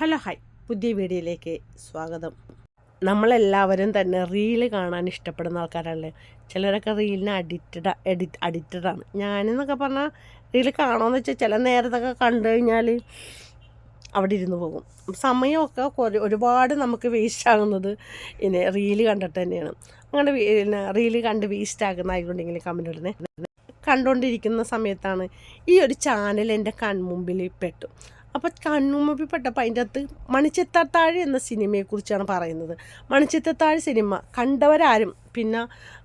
Hello hi. പുതിയ വീഡിയോയിലേക്ക് സ്വാഗതം. നമ്മളെല്ലാവരും തന്നെ റീൽ കാണാൻ ഇഷ്ടപ്പെടുന്ന ആൾക്കാരല്ലേ ചിലരൊക്കെ റീലിന് അഡിക്റ്റഡ് എഡിറ്റ് അഡിക്റ്റഡാണ് ഞാനെന്നൊക്കെ പറഞ്ഞാൽ റീൽ കാണുമെന്ന് വെച്ചാൽ ചില നേരത്തൊക്കെ കണ്ടു കഴിഞ്ഞാൽ അവിടെ ഇരുന്ന് പോകും. സമയമൊക്കെ ഒരുപാട് നമുക്ക് വേസ്റ്റ് ആകുന്നത് ഇനി റീൽ കണ്ടിട്ട് തന്നെയാണ്. അങ്ങനെ റീൽ കണ്ട് വേസ്റ്റ് ആകുന്ന ആയിക്കൊണ്ടെങ്കിൽ കമന്റ് ഇടണേ കണ്ടുകൊണ്ടിരിക്കുന്ന സമയത്താണ് ഈ ഒരു ചാനൽ എന്റെ കൺമുമ്പിൽ പെട്ടു. അപ്പോൾ കൺമുമ്പിൽ പെട്ടപ്പോൾ അതിന്റെ അകത്ത് മണിച്ചിത്തത്താഴ് എന്ന സിനിമയെക്കുറിച്ചാണ് പറയുന്നത്. മണിച്ചിത്തത്താഴ് സിനിമ കണ്ടവരാരും പിന്നെ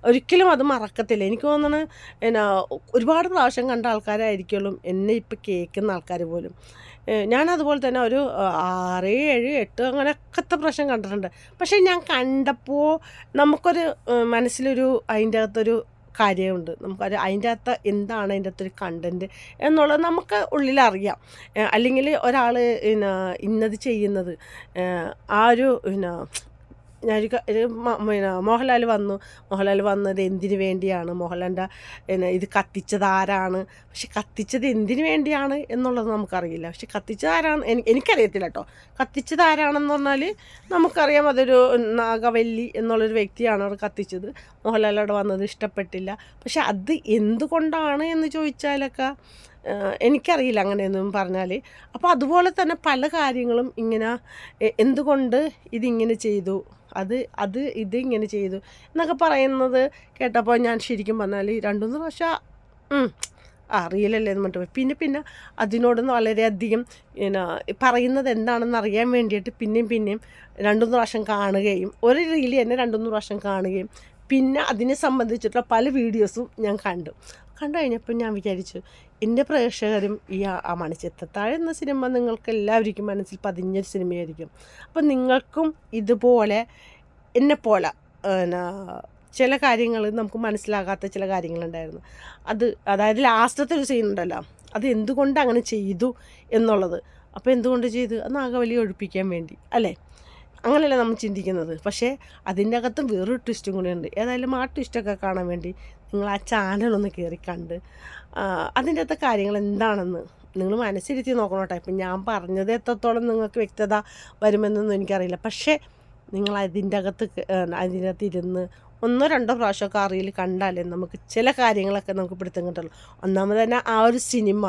ഒരിക്കലും അത് മറക്കത്തില്ല. എനിക്ക് തോന്നുന്നത് എന്നാ ഒരുപാട് പ്രാവശ്യം കണ്ട ആൾക്കാരായിരിക്കുള്ളൂ എന്നെ ഇപ്പോൾ കേൾക്കുന്ന ആൾക്കാർ പോലും. ഞാൻ അതുപോലെ തന്നെ ഒരു ആറ് ഏഴ് എട്ട് അങ്ങനെയൊക്കത്തെ പ്രാവശ്യം കണ്ടിട്ടുണ്ട്. പക്ഷേ ഞാൻ കണ്ടപ്പോൾ നമുക്കൊരു മനസ്സിലൊരു അതിന്റെ അകത്തൊരു കാര്യമുണ്ട്. നമുക്കത് അതിന്റെ അകത്ത് എന്താണ് അതിന്റെ അകത്തൊരു കണ്ടന്റ് എന്നുള്ളത് നമുക്ക് ഉള്ളിലറിയാം അല്ലെങ്കിൽ ഒരാൾ പിന്നെ ഇന്നത് ചെയ്യുന്നത് ആ ഒരു പിന്നെ ഞാനൊരു പിന്നെ മോഹൻലാൽ വന്നു. മോഹൻലാൽ വന്നത് എന്തിനു വേണ്ടിയാണ്? മോഹൻലാലിന്റെ പിന്നെ ഇത് കത്തിച്ചത് ആരാണ് പക്ഷെ കത്തിച്ചത് എന്തിനു വേണ്ടിയാണ് എന്നുള്ളത് നമുക്കറിയില്ല. പക്ഷെ കത്തിച്ചത് ആരാണ് എനിക്ക് എനിക്കറിയത്തില്ല കേട്ടോ. കത്തിച്ചത് ആരാണെന്ന് പറഞ്ഞാൽ നമുക്കറിയാം അതൊരു നാഗവല്ലി എന്നുള്ളൊരു വ്യക്തിയാണ് അവിടെ കത്തിച്ചത്. മോഹൻലാൽ അവിടെ വന്നത് ഇഷ്ടപ്പെട്ടില്ല. പക്ഷെ അത് എന്തുകൊണ്ടാണ് എന്ന് ചോദിച്ചാലൊക്കെ എനിക്കറിയില്ല അങ്ങനെയൊന്നും പറഞ്ഞാൽ അപ്പോൾ അതുപോലെ തന്നെ പല കാര്യങ്ങളും ഇങ്ങനെ എന്തുകൊണ്ട് ഇതിങ്ങനെ ചെയ്തു? അത് അത് ഇത് ഇങ്ങനെ ചെയ്തു? എന്നൊക്കെ പറയുന്നത് കേട്ടപ്പോൾ ഞാൻ ശരിക്കും പറഞ്ഞാൽ രണ്ടുമൂന്ന് പ്രാവശ്യം അറിയില്ലല്ലേ റിയലല്ലേ എന്ന് പറഞ്ഞിട്ട് പിന്നെ പിന്നെ അതിനോട് വളരെയധികം പിന്നെ പറയുന്നത് എന്താണെന്ന് അറിയാൻ വേണ്ടിയിട്ട് പിന്നെയും പിന്നെയും രണ്ടുമൂന്ന് പ്രാവശ്യം കാണുകയും ഒരു റീൽ തന്നെ രണ്ടുമൂന്ന് പ്രാവശ്യം കാണുകയും പിന്നെ അതിനെ സംബന്ധിച്ചിട്ടുള്ള പല വീഡിയോസും ഞാൻ കണ്ടു. കണ്ടു കഴിഞ്ഞപ്പോൾ ഞാൻ വിചാരിച്ചു എന്റെ പ്രേക്ഷകരും ഈ ആ മണിച്ചിത്രത്താഴ് എന്ന സിനിമ നിങ്ങൾക്ക് എല്ലാവർക്കും മനസ്സിൽ പതിഞ്ഞൊരു സിനിമയായിരിക്കും. അപ്പം നിങ്ങൾക്കും ഇതുപോലെ എന്നെപ്പോലെ എന്നാ ചില കാര്യങ്ങൾ നമുക്ക് മനസ്സിലാകാത്ത ചില കാര്യങ്ങളുണ്ടായിരുന്നു. അത് അതായത് ലാസ്റ്റത്തെ ഒരു സീൻ ഉണ്ടല്ലോ അത് എന്തുകൊണ്ട് അങ്ങനെ ചെയ്തു എന്നുള്ളത്. അപ്പോൾ എന്തുകൊണ്ട് ചെയ്തു? അത് നാഗവലി ഒഴിപ്പിക്കാൻ വേണ്ടി അല്ലേ? അങ്ങനെയല്ല നമ്മൾ ചിന്തിക്കുന്നത്. പക്ഷേ അതിന്റെ അകത്തും വേറൊരു ട്വിസ്റ്റും ഉണ്ട്. ഏതായാലും ആ ട്വിസ്റ്റൊക്കെ കാണാൻ വേണ്ടി നിങ്ങൾ ആ ചാനലൊന്ന് കയറി കണ്ട്. അതിന്റെ അകത്തെ കാര്യങ്ങൾ എന്താണെന്ന് നിങ്ങൾ മനസ്സിരുത്തി നോക്കണം കേട്ടോ. ഇപ്പം ഞാൻ പറഞ്ഞത് എത്രത്തോളം നിങ്ങൾക്ക് വ്യക്തത വരുമെന്നൊന്നും എനിക്കറിയില്ല. പക്ഷേ നിങ്ങൾ അതിന്റെ അകത്ത് അതിന്റെ അകത്ത് ഇരുന്ന് ഒന്നോ രണ്ടോ പ്രാവശ്യമൊക്കെ അറിയിൽ കണ്ടാലേ നമുക്ക് ചില കാര്യങ്ങളൊക്കെ നമുക്ക് പിടുത്തം കിട്ടുള്ളൂ. ഒന്നാമത് തന്നെ ആ ഒരു സിനിമ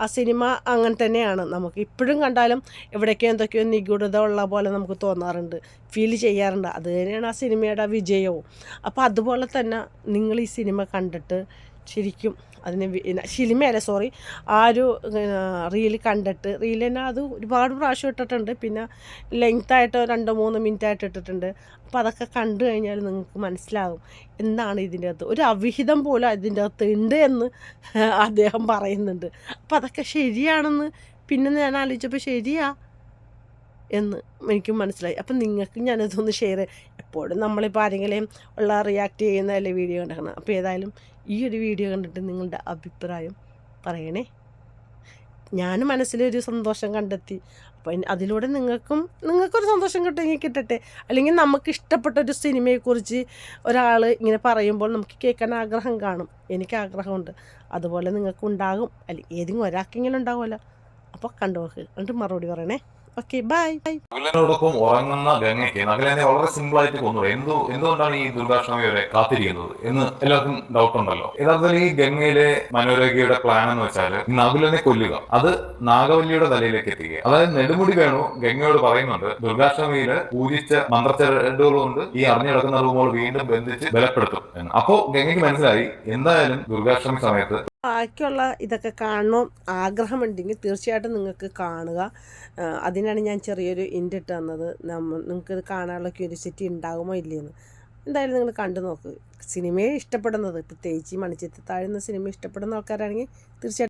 ആ സിനിമ അങ്ങനെ തന്നെയാണ്. നമുക്ക് ഇപ്പോഴും കണ്ടാലും എവിടേക്കോ എന്തൊക്കെയോ നിഗൂഢത ഉള്ള പോലെ നമുക്ക് തോന്നാറുണ്ട് ഫീൽ ചെയ്യാറുണ്ട്. അത് തന്നെയാണ് ആ സിനിമയുടെ വിജയവും. അപ്പോൾ അതുപോലെ തന്നെ നിങ്ങൾ ഈ സിനിമ കണ്ടിട്ട് ശരിക്കും അതിന് ശിലിമയല്ല സോറി ആ ഒരു റീൽ കണ്ടിട്ട് റീൽ തന്നെ അത് ഒരുപാട് പ്രാവശ്യം ഇട്ടിട്ടുണ്ട്. പിന്നെ ലെങ്ത്തായിട്ട് രണ്ടോ മൂന്ന് മിനിറ്റ് ആയിട്ട് ഇട്ടിട്ടുണ്ട്. അപ്പോൾ അതൊക്കെ കണ്ടു കഴിഞ്ഞാൽ നിങ്ങൾക്ക് മനസ്സിലാകും എന്താണ് ഇതിന്റെ അകത്ത്. ഒരു അവിഹിതം പോലും അതിന്റെ അകത്ത് ഉണ്ട് എന്ന് അദ്ദേഹം പറയുന്നുണ്ട്. അപ്പോൾ അതൊക്കെ ശരിയാണെന്ന് പിന്നെ ഞാൻ ആലോചിച്ചപ്പോൾ ശരിയാ. എന്ന് എനിക്ക് മനസ്സിലായി. അപ്പം നിങ്ങൾക്ക് ഞാനതൊന്ന് ഷെയർ എപ്പോഴും നമ്മളിപ്പോൾ ആരെങ്കിലും ഉള്ള റിയാക്ട് ചെയ്യുന്നതല്ലേ വീഡിയോ കണ്ടാണ് അപ്പോൾ ഏതായാലും ഈ ഒരു വീഡിയോ കണ്ടിട്ട് നിങ്ങളുടെ അഭിപ്രായം പറയണേ. ഞാൻ മനസ്സിലൊരു സന്തോഷം കണ്ടെത്തി. അപ്പം അതിലൂടെ നിങ്ങൾക്കും നിങ്ങൾക്കൊരു സന്തോഷം കിട്ടുമെങ്കിൽ കിട്ടട്ടെ. അല്ലെങ്കിൽ നമുക്ക് ഇഷ്ടപ്പെട്ട ഒരു സിനിമയെക്കുറിച്ച് ഒരാൾ ഇങ്ങനെ പറയുമ്പോൾ നമുക്ക് കേൾക്കാൻ ആഗ്രഹം കാണും. എനിക്ക് ആഗ്രഹമുണ്ട്. അതുപോലെ നിങ്ങൾക്ക് ഉണ്ടാകും അല്ലെങ്കിൽ ഏതെങ്കിലും ഒരാൾക്കെങ്കിലും ഉണ്ടാകുമല്ലോ അപ്പോൾ കണ്ടു നോക്ക്. എന്നിട്ട് മറുപടി പറയണേ. ഓക്കെ ബൈ നകുലനോടൊപ്പം ഉറങ്ങുന്ന ഗംഗയ്ക്ക് നഗലേനെ വളരെ സിമ്പിൾ ആയിട്ട് കൊന്നു. എന്തു എന്തുകൊണ്ടാണ് ഈ ദുർഗാഷ്ടമി വരെ കാത്തിരിക്കുന്നത് എന്ന് എല്ലാവർക്കും ഡൗട്ട് ഉണ്ടല്ലോ. യഥാർത്ഥത്തിൽ ഈ ഗംഗയിലെ മനോരോഗ്യയുടെ പ്ലാൻ എന്ന് വെച്ചാൽ നകുലനെ കൊല്ലുക. അത് നാഗവല്ലിയുടെ തലയിലേക്ക് എത്തിക്കുക. അതായത് നെടുമുടി വേണു ഗംഗയോട് പറയുന്നുണ്ട് ദുർഗാഷ്ടമിയിൽ പൂജിച്ച മന്ത്രച്ചരടുകൾ കൊണ്ട് ഈ അറിഞ്ഞിടക്കുന്ന റൂമുകൾ വീണ്ടും ബന്ധിച്ച് ബലപ്പെടുത്തും അപ്പോ ഗംഗയ്ക്ക് മനസ്സിലായി എന്തായാലും ദുർഗാഷ്ടമി സമയത്ത് ബാക്കിയുള്ള ഇതൊക്കെ കാണണം. ആഗ്രഹമുണ്ടെങ്കിൽ തീർച്ചയായിട്ടും നിങ്ങൾക്ക് കാണുക. അതിനാണ് ഞാൻ ചെറിയൊരു ഇൻഡ് ഇട്ട് തന്നത്. നമ്മൾ ഇത് കാണാനുള്ള ക്യൂരിയോസിറ്റി ഉണ്ടാകുമോ ഇല്ലയെന്ന്. എന്തായാലും നിങ്ങൾ കണ്ടു നോക്ക്. സിനിമയെ ഇഷ്ടപ്പെടുന്നത് പ്രത്യേകിച്ച് മണിച്ചിത്രത്താഴ് എന്ന സിനിമ ഇഷ്ടപ്പെടുന്ന ആൾക്കാരാണെങ്കിൽ തീർച്ചയായിട്ടും